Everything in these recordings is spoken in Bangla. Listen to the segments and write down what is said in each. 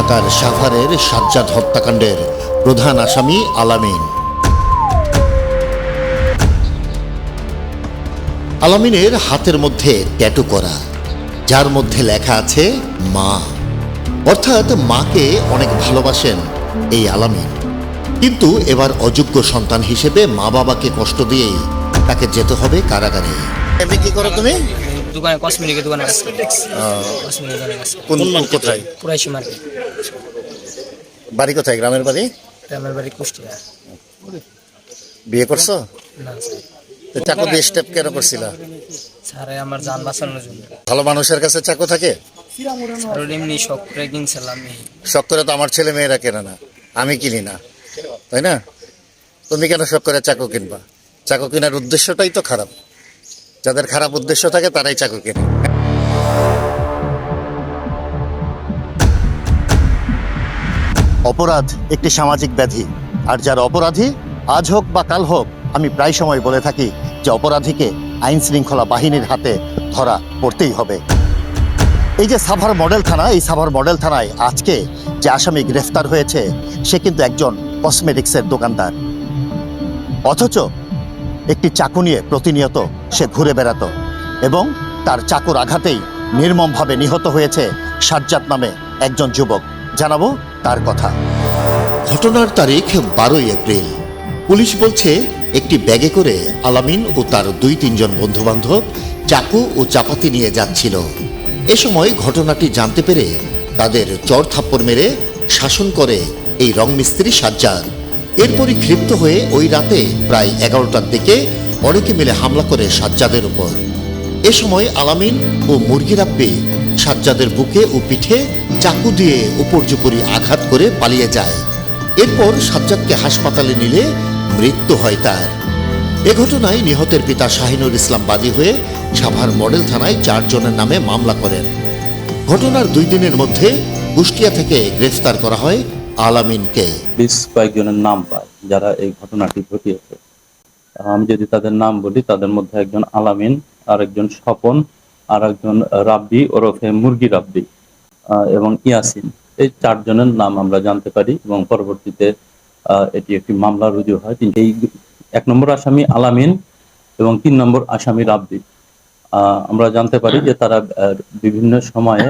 ঢাকার সাভারের সাজ্জাদ হত্যাকাণ্ডের প্রধান আসামি আলামিন। আলামিনের হাতের মধ্যে ট্যাটু করা যার মধ্যে লেখা আছে মা। অর্থাৎ মাকে অনেক ভালোবাসেন এই আলামিন। কিন্তু এবার অযোগ্য সন্তান হিসেবে মা বাবাকে কষ্ট দিয়েই তাকে যেতে হবে কারাগারে। এমনি কি করো তুমি? দোকানে কসমেটিকের দোকানে কাজ করি। কসমেটিক দোকানে কাজ করি। কোন কোথায়? পুরাইশি মার্কেট। বাড়ি কোথায়? গ্রামের বাড়ি? গ্রামের বাড়ি কুষ্টিয়া। বিয়ে করছ? চাকু দিয়ে স্টেপ কেন করছিল? স্যারে আমার যান বাঁচানোর জন্য। ভালো মানুষের কাছে চাকু থাকে? এমনি শখ করে কিনছিলাম শখ করে তো আমার ছেলে মেয়েরা কেনে না। আমি কিনি না। তাই না? তুমি কেন শখ করে চাকু কিনবা? চাকু কেনার উদ্দেশ্যটাই তো খারাপ। যাদের খারাপ উদ্দেশ্য থাকে তারাই চাকু কেনে। অপরাধ একটি সামাজিক ব্যাধি। আর যার অপরাধী আজ হোক বা কাল হোক, আমি প্রায় সময় বলে থাকি যে অপরাধীকে আইন শৃঙ্খলা বাহিনীর হাতে ধরা পড়তেই হবে। এই যে সাভার মডেল থানা, এই সাভার মডেল থানায় আজকে যে আসামি গ্রেফতার হয়েছে, সে কিন্তু একজন কসমেটিক্সের দোকানদার। অথচ একটি চাকু নিয়ে প্রতিনিয়ত সে ঘুরে বেড়াতো এবং তার চাকুর আঘাতেই নির্মমভাবে নিহত হয়েছে সাজ্জাদ নামে একজন যুবক। জানাব তার কথা। ঘটনার তারিখ বারোই এপ্রিল। পুলিশ বলছে, একটি ব্যাগে করে আলামিন ও তার দুই তিনজন বন্ধুবান্ধব চাকু ও চাপাতি নিয়ে যাচ্ছিল। এ সময় ঘটনাটি জানতে পেরে তাদের চর থাপ্পড় মেরে শাসন করে এই রং মিস্ত্রি সাজ্জাদ। এরপরই ক্ষিপ্ত হয়ে ওই রাতে প্রায় এগারোটার দিকে অনেকে মিলে হামলা করে সাজ্জাদের উপর। এ সময় আলামিন ও মুরগি রাব্বি সাজ্জাদের বুকে ও পিঠে চাকু দিয়ে উপর্যুপরি আঘাত করে পালিয়ে যায়। এরপর সাজ্জাদকে হাসপাতালে নিলে মৃত্যু হয় তার। এ ঘটনায় নিহতের পিতা শাহিনুর ইসলাম বাদী হয়ে সাভার মডেল থানায় চারজনের নামে মামলা করেন। ঘটনার দুই দিনের মধ্যে কুষ্টিয়া থেকে গ্রেফতার করা হয় আলামিনকে। বেশ কয়েকজনের নাম পায় যারা এই ঘটনাটি ঘটিয়েছে। আমি যদি তাদের নাম বলি, তাদের মধ্যে একজন আলামিন আর একজন স্বপন আর একজন রাব্বি ওরফে মুরগি রাব্বি এবং ইয়াসিন। এই চারজনের নাম আমরা জানতে পারি এবং পরবর্তীতে এটি একটি মামলা রুজু হয়। এই এক নম্বর আসামি আলামিন এবং তিন নম্বর আসামি রাব্বি। আমরা জানতে পারি যে তারা বিভিন্ন সময়ে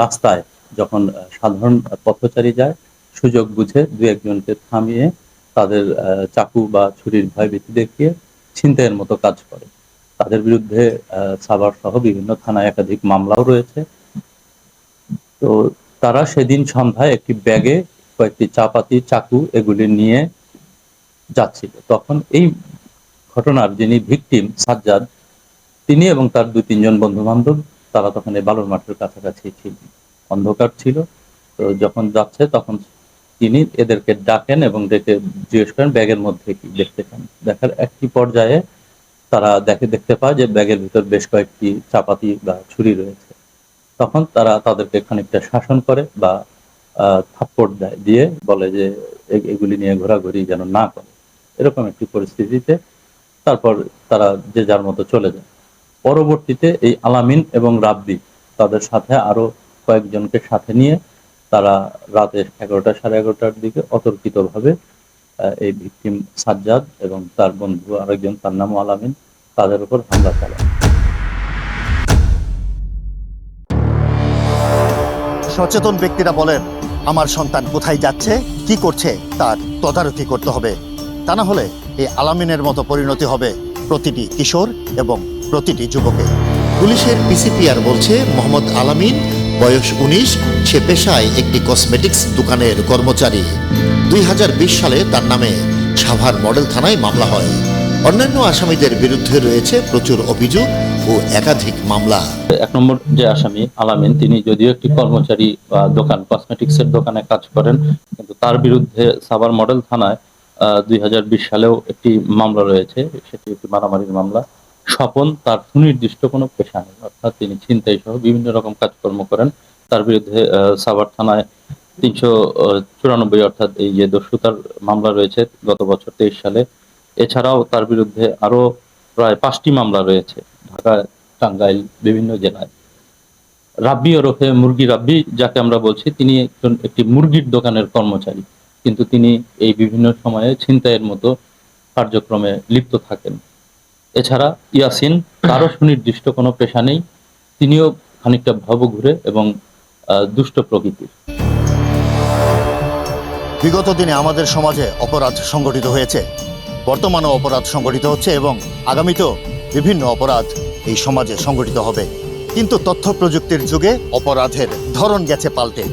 রাস্তায় যখন সাধারণ পথচারী যায়, সুযোগ বুঝে দু একজনকে থামিয়ে তাদের চাকু বা ছুরির ভয়ভীতি দেখিয়ে ছিনতাইয়ের মতো কাজ করে। তাদের বিরুদ্ধে সাভার সহ বিভিন্ন থানায় একাধিক মামলাও রয়েছে। তো তারা সেদিন সন্ধ্যায় একটি ব্যাগে কয়েকটি চাপাতি, চাকু এগুলি নিয়ে যাচ্ছিল। তখন এই ঘটনার যিনি ভিকটিম সাজ্জাদ, তিনি এবং তার দুই, তিনজন বন্ধু বান্ধব তারা তখন এই বালুর মাঠের কাছাকাছি ছিল। অন্ধকার ছিল। তো যখন যাচ্ছে, তখন তিনি এদেরকে ডাকেন এবং ডেকে জিজ্ঞেস করেন, ব্যাগের মধ্যে কি? দেখতে চান। দেখার একটি পর্যায়ে তারা দেখে দেখতে পায় যে ব্যাগের ভিতর বেশ কয়েকটি চাপাতি বা ছুরি রয়েছে। তখন তারা তাদেরকে খানিকটা শাসন করে বা আহ, থাপ্পড় দেয় দিয়ে বলে যে এগুলি নিয়ে ঘোরাঘুরি যেন না করে। এরকম একটি পরিস্থিতিতে তারপর তারা যে যার মতো চলে যায়। পরবর্তীতে এই আলামিন এবং রাব্বি তাদের সাথে আরও কয়েকজনকে সাথে নিয়ে তারা রাতে এগারোটা সাড়ে এগারোটার দিকে অতর্কিতভাবে আহ, এই ভিকটিম সাজ্জাদ এবং তার বন্ধু আরেকজন, তার নাম আলামিন তাদের উপর হামলা চালায়। সচেতন ব্যক্তিরা বলেন, আমার সন্তান কোথায় যাচ্ছে, কি করছে, তার তদারকি করতে হবে। তা না হলে এই আলামিনের মতো পরিণতি হবে প্রতিটি কিশোর এবং প্রতিটি যুবকে। পুলিশের পিসিপিআর বলছে, মোহাম্মদ আলামিন বয়স উনিশ, সে পেশায় একটি কসমেটিক্স দোকানের কর্মচারী। দুই হাজার বিশ সালে তার নামে সাভার মডেল থানায় মামলা হয়। অন্যান্য আসামিদের বিরুদ্ধে রয়েছে প্রচুর অভিযোগ ও একাধিক মামলা। এক নম্বর যে আসামি, আলামিন, তিনি যদিও একটি কর্মচারী বা দোকান কসমেটিক্স এর দোকানে কাজ করেন, কিন্তু তার বিরুদ্ধে সাভার মডেল থানায় দুই হাজার বিশ সালেও একটি মামলা রয়েছে, সেটি একটি মারামারির মামলা। স্বপন, তার সুনির্দিষ্ট কোনো পেশা নেই, অর্থাৎ তিনি ছিনতাই সহ বিভিন্ন রকম কাজকর্ম করেন। তার বিরুদ্ধে সাভার থানায় তিনশো চুরানব্বই অর্থাৎ এই যে দস্যুতার মামলা রয়েছে গত বছর তেইশ সালে এছাড়াও তার বিরুদ্ধে আরও প্রায় পাঁচটি মামলা রয়েছে ঢাকা টাঙ্গাইল বিভিন্ন জেলায়। রাব্বি ওরফে মুরগি রাব্বি যাকে আমরা বলছি তিনি একজন একটি মুরগির দোকানের কর্মচারী কিন্তু তিনি এই বিভিন্ন সময়ে ছিনতাইয়ের মতো কার্যক্রমে লিপ্ত থাকেন। এছাড়া ইয়াসিন তারও সুনির্দিষ্ট কোনো পেশা নেই তিনিও খানিকটা ভবঘুরে এবং আহ, দুষ্ট প্রকৃতির। বিগত দিনে আমাদের সমাজে অপরাধ সংগঠিত হয়েছে। বর্তমানেও অপরাধ সংগঠিত হচ্ছে এবং আগামীতেও বিভিন্ন অপরাধ এই সমাজে সংগঠিত হবে। কিন্তু তথ্য প্রযুক্তির যুগে অপরাধের ধরন গেছে পাল্টে।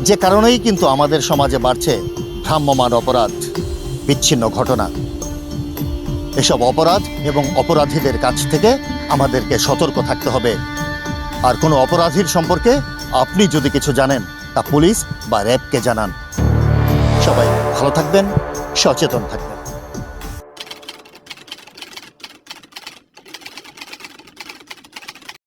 যে কারণেই কিন্তু আমাদের সমাজে বাড়ছে ভ্রাম্যমান অপরাধ, বিচ্ছিন্ন ঘটনা। এসব অপরাধ এবং অপরাধীদের কাছ থেকে আমাদেরকে সতর্ক থাকতে হবে। আর কোনো অপরাধীর সম্পর্কে আপনি যদি কিছু জানেন, তা পুলিশ বা র্যাবকে জানান। সবাই ভালো থাকবেন সচেতন থাকবেন।